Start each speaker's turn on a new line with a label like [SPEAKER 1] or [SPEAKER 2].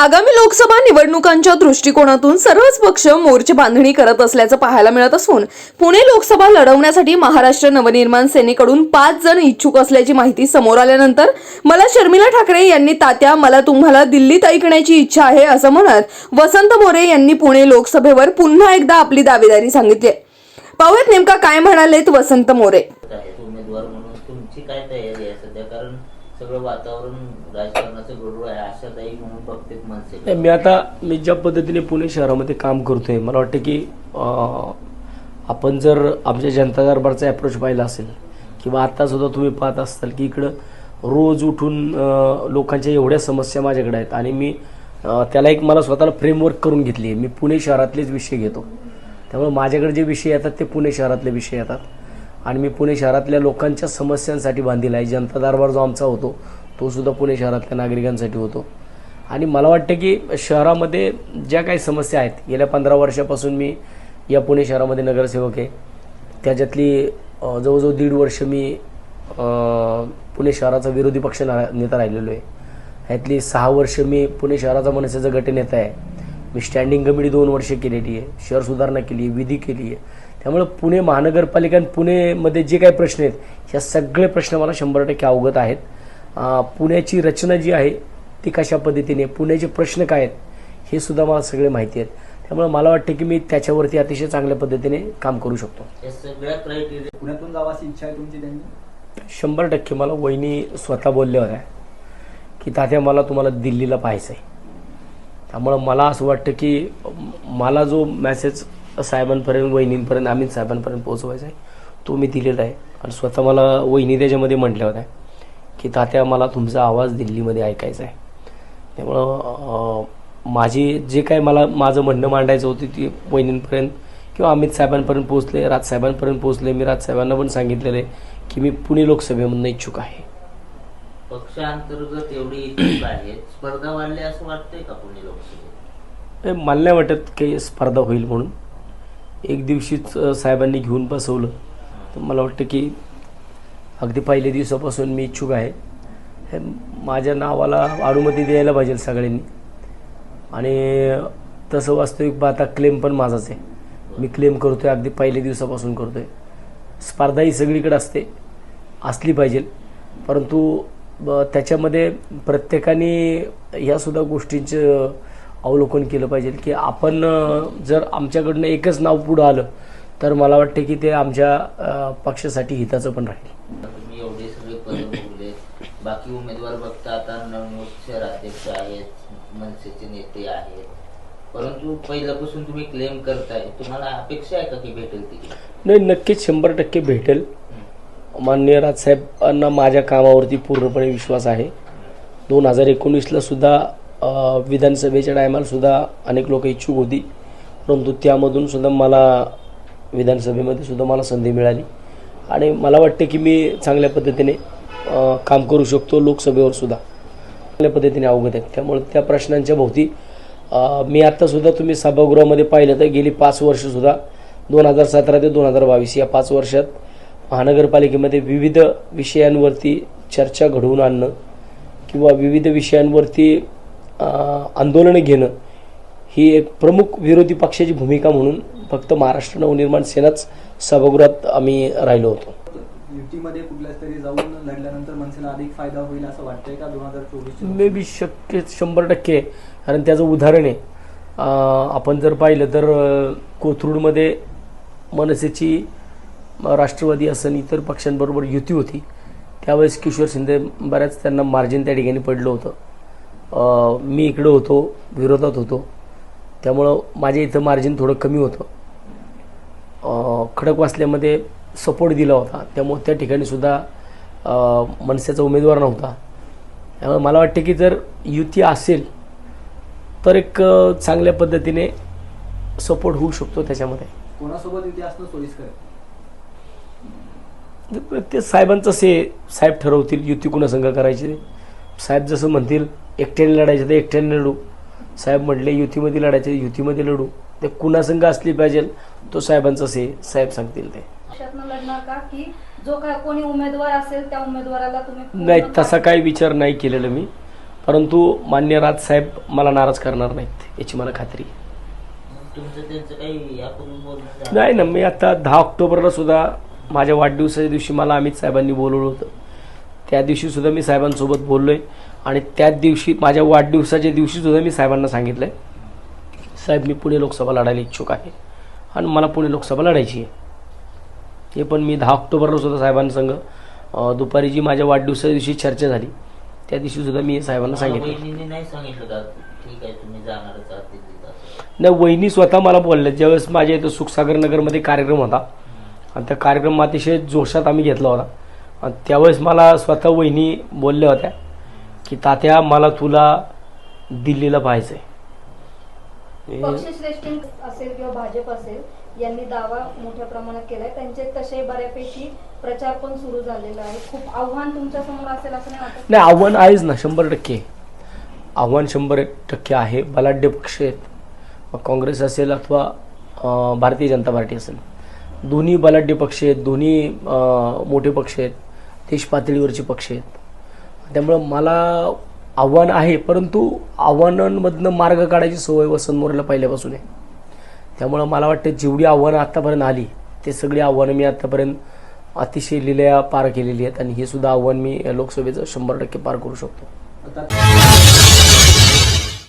[SPEAKER 1] आगामी लोकसभा निवडणुकांच्या दृष्टिकोनातून सर्वच पक्ष मोर्चे बांधणी करत असल्याचं पाहायला मिळत असून पुणे लोकसभा लढवण्यासाठी महाराष्ट्र नवनिर्माण सेनेकडून पाच जण इच्छुक असल्याची माहिती समोर आल्यानंतर मला शर्मिला ठाकरे यांनी तात्या मला तुम्हाला दिल्लीत ऐकण्याची इच्छा आहे असं म्हणत वसंत मोरे यांनी पुणे लोकसभेवर पुन्हा एकदा आपली दावेदारी सांगितली. पाहूयात नेमका काय म्हणालेत वसंत मोरे.
[SPEAKER 2] सगळं वातावरण राजकारणाचं गडूळ आहे आशादायी म्हणून बघते
[SPEAKER 3] नाही,
[SPEAKER 2] माणसे
[SPEAKER 3] मी आता मी ज्या पद्धतीने पुणे शहरामध्ये काम करतोय मला वाटतं की आपण जर आमच्या जनता दरबारचा अप्रोच पाहिला असेल किंवा आता सुद्धा तुम्ही पाहत असाल की इकडं रोज उठून लोकांच्या एवढ्या समस्या माझ्याकडे आहेत. आणि मी त्याला एक मला स्वतःला फ्रेमवर्क करून घेतली आहे. मी पुणे शहरातलेच विषय घेतो. त्यामुळे माझ्याकडे जे विषय येतात ते पुणे शहरातले विषय येतात. आणि मी पुणे शहरातल्या लोकांच्या समस्यांसाठी बांधील आहे. जनता दरबार जो आमचा होतो तो सुद्धा पुणे शहरातल्या नागरिकांसाठी होतो. आणि मला वाटतं की शहरामध्ये ज्या काही समस्या आहेत गेल्या पंधरा वर्षापासून मी या पुणे शहरामध्ये नगरसेवक आहे. त्याच्यातली जवळजवळ दीड वर्ष मी पुणे शहराचा विरोधी पक्ष ना- नेता राहिलेलो आहे. ह्यातली सहा वर्ष मी पुणे शहराचा मनसेचा गटनेता आहे. मी स्टँडिंग कमिटी दोन वर्ष केलेली आहे. शहर सुधारणा केली आहे विधी केली आहे. त्यामुळं पुणे महानगरपालिका आणि पुणेमध्ये जे काही प्रश्न आहेत ह्या सगळे प्रश्न मला शंभर टक्के अवगत आहेत. पुण्याची रचना जी आहे ती कशा पद्धतीने पुण्याचे प्रश्न काय आहेत हे सुद्धा मला सगळे माहिती आहेत. त्यामुळे मला वाटतं की मी त्याच्यावरती अतिशय चांगल्या पद्धतीने काम करू शकतो.
[SPEAKER 2] या
[SPEAKER 4] पुण्यातून जावाची इच्छा आहे तुमची त्यांनी
[SPEAKER 3] शंभर टक्के मला वहिनी स्वतः बोलल्या होत्या की तात्या मला तुम्हाला दिल्लीला पाहायचं आहे त्यामुळं मला असं वाटतं की मला जो मेसेज साहेबांपर्यंत वहिनींपर्यंत अमित साहेबांपर्यंत पोहोचवायचा आहे. तो मी दिलेला आहे. आणि स्वतः मला वहिनी त्याच्यामध्ये म्हटल्या होत्या की तात्या मला तुमचा आवाज दिल्लीमध्ये ऐकायचा आहे. त्यामुळं माझी जे काय मला माझं म्हणणं मांडायचं होतं ती वहिनींपर्यंत किंवा अमित साहेबांपर्यंत पोहोचले राजसाहेबांपर्यंत पोहोचले. मी राजसाहेबांना पण सांगितलेलं आहे की मी पुणे लोकसभेमधनं इच्छुक आहे.
[SPEAKER 2] पक्षांतर्गत एवढी इच्छुक आहेत. स्पर्धा वाढली असं वाटतंय का पुणे लोकसभेत?
[SPEAKER 3] मला नाही वाटत काही स्पर्धा होईल म्हणून. एक दिवशीच साहेबांनी घेऊन बसवलं. तर मला वाटतं की अगदी पहिल्या दिवसापासून मी इच्छुक आहे. हे माझ्या नावाला अनुमती द्यायला पाहिजे सगळ्यांनी. आणि तसं वास्तविक पाहता क्लेम पण माझाच आहे. मी क्लेम करतो आहे अगदी पहिल्या दिवसापासून करतोय. स्पर्धा ही सगळीकडे असते असली पाहिजे. परंतु ब- त्याच्यामध्ये प्रत्येकाने ह्यासुद्धा गोष्टींचं अवलोकन केलं पाहिजे की आपण जर आमच्याकडनं एकच नाव पुढं आलं तर मला वाटतं की ते आमच्या पक्षासाठी हिताचं पण राहील.
[SPEAKER 2] एवढे सगळे बाकी उमेदवार बघता आता नवमोठ शहराध्यक्ष आहेत मनसेचे नेते आहेत. परंतु पहिल्यापासून तुम्ही क्लेम करताय. तुम्हाला अपेक्षा आहे का की भेटेल ती
[SPEAKER 3] नाही नक्कीच शंभर टक्के भेटेल. माननीय राजसाहेबांना माझ्या कामावरती पूर्णपणे विश्वास आहे. दोन हजार एकोणीसला सुद्धा विधानसभेच्या टायमाला सुद्धा अनेक लोक इच्छुक होती. परंतु त्यामधून सुद्धा मला विधानसभेमध्ये सुद्धा मला संधी मिळाली. आणि मला वाटतं की मी चांगल्या पद्धतीने काम करू शकतो लोकसभेवर सुद्धा. चांगल्या पद्धतीने अवगत आहेत. त्यामुळे त्या प्रश्नांच्या भोवती मी आत्तासुद्धा तुम्ही सभागृहामध्ये पाहिलं तर गेली पाच वर्षसुद्धा दोन हजार सतरा ते दोन हजार बावीस या पाच वर्षात महानगरपालिकेमध्ये विविध विषयांवरती चर्चा घडवून आणणं किंवा विविध विषयांवरती आंदोलनं घेणं ही एक प्रमुख विरोधी पक्षाची भूमिका म्हणून फक्त महाराष्ट्र नवनिर्माण सेनाच सभागृहात आम्ही राहिलो होतो.
[SPEAKER 4] युतीमध्ये कुठल्या तरी जाऊन लढल्यानंतर मनसेला अधिक फायदा होईल असं वाटतंय का दोन हजार चोवीस
[SPEAKER 3] मे बी शक्य शंभर टक्के. आहे. कारण त्याचं उदाहरण आहे. आपण जर पाहिलं तर कोथरूडमध्ये मनसेची राष्ट्रवादी असन इतर पक्षांबरोबर युती होती. त्यावेळेस किशोर शिंदे बऱ्याच त्यांना मार्जिन त्या ठिकाणी पडलं होतं. मी इकडं होतो विरोधात होतो. त्यामुळं माझ्या इथं मार्जिन थोडं कमी होतं. अं, खडकवासल्यामध्ये सपोर्ट दिला होता. त्यामुळे त्या ठिकाणी सुद्धा अं, मनसेचा उमेदवार नव्हता. त्यामुळे मला वाटते की जर युती असेल तर एक चांगल्या पद्धतीने सपोर्ट होऊ शकतो त्याच्यामध्ये.
[SPEAKER 4] कोणासोबत युती असणं सोयीस्कर
[SPEAKER 3] ते साहेबांचं से साहेब ठरवतील युती कुणासंघ करायची. साहेब जसं म्हणतील एकट्याने लढायचं तर एकट्याने लढू. साहेब म्हटले युतीमध्ये लढायचे युतीमध्ये लढू. ते कुणासंघ असली पाहिजे तो साहेबांचं से साहेब सांगतील ते.
[SPEAKER 5] पक्षातनं लढणार का? की जो काय कोणी उमेदवार असेल त्या उमेदवाराला तुम्ही पूर्ण
[SPEAKER 3] नाही तसा काही विचार नाही केलेला मी. परंतु मान्य राजसाहेब मला नाराज करणार नाहीत याची मला खात्री नाही ना मी आता दहा ऑक्टोबरला सुद्धा माझ्या वाढदिवसाच्या दिवशी मला अमित साहेबांनी बोलवलं होतं. त्या दिवशी सुद्धा मी साहेबांसोबत बोललोय. आणि त्याच दिवशी माझ्या वाढदिवसाच्या दिवशी सुद्धा मी साहेबांना सांगितलंय साहेब मी पुणे लोकसभा लढायला इच्छुक आहे. आणि मला पुणे लोकसभा लढायची आहे. हे पण मी दहा ऑक्टोबरला सुद्धा साहेबांसंग दुपारी जी माझ्या वाढदिवसाच्या दिवशी चर्चा झाली त्या दिवशी सुद्धा मी साहेबांना सांगितलं.
[SPEAKER 2] नाही सांगितलं आहे
[SPEAKER 3] वहिनी स्वतः मला बोलल्या ज्यावेळेस माझ्या इथं सुखसागर नगरमध्ये कार्यक्रम होता आणि त्या कार्यक्रम अतिशय जोशात आम्ही घेतला होता. त्यावेळेस मला स्वतः वहिनी बोलल्या होत्या की तात्या मला तुला दिल्लीला पाहायचं आहे
[SPEAKER 5] असेल किंवा भाजप असेल यांनी दावा मोठ्या प्रमाणात केलाय. त्यांचे तसे बऱ्यापैकी प्रचार पण सुरू झालेला आहे खूप आव्हान तुमच्यासमोर असेल असं नाही वाटत?
[SPEAKER 3] नाही आव्हान आहेच ना शंभर टक्के. आव्हान शंभर टक्के आहे. बलाढ्य पक्ष आहेत. मग काँग्रेस असेल अथवा भारतीय जनता पार्टी असेल. दोन्ही बलाढ्य पक्ष आहेत दोन्ही मोठे पक्ष आहेत. देश पातळीवरचे पक्ष आहेत. त्यामुळं मला आव्हान आहे परंतु आव्हानांमधनं मार्ग काढायची सवय वसंत मोरेला पहिल्यापासून आहे. त्यामुळं मला वाटतं जेवढी आव्हानं आत्तापर्यंत आली ते सगळी आव्हानं मी आत्तापर्यंत अतिशय लिलया पार केलेली आहेत आणि हे सुद्धा आव्हान मी लोकसभेचं शंभर टक्के पार करू शकतो.
[SPEAKER 4] आता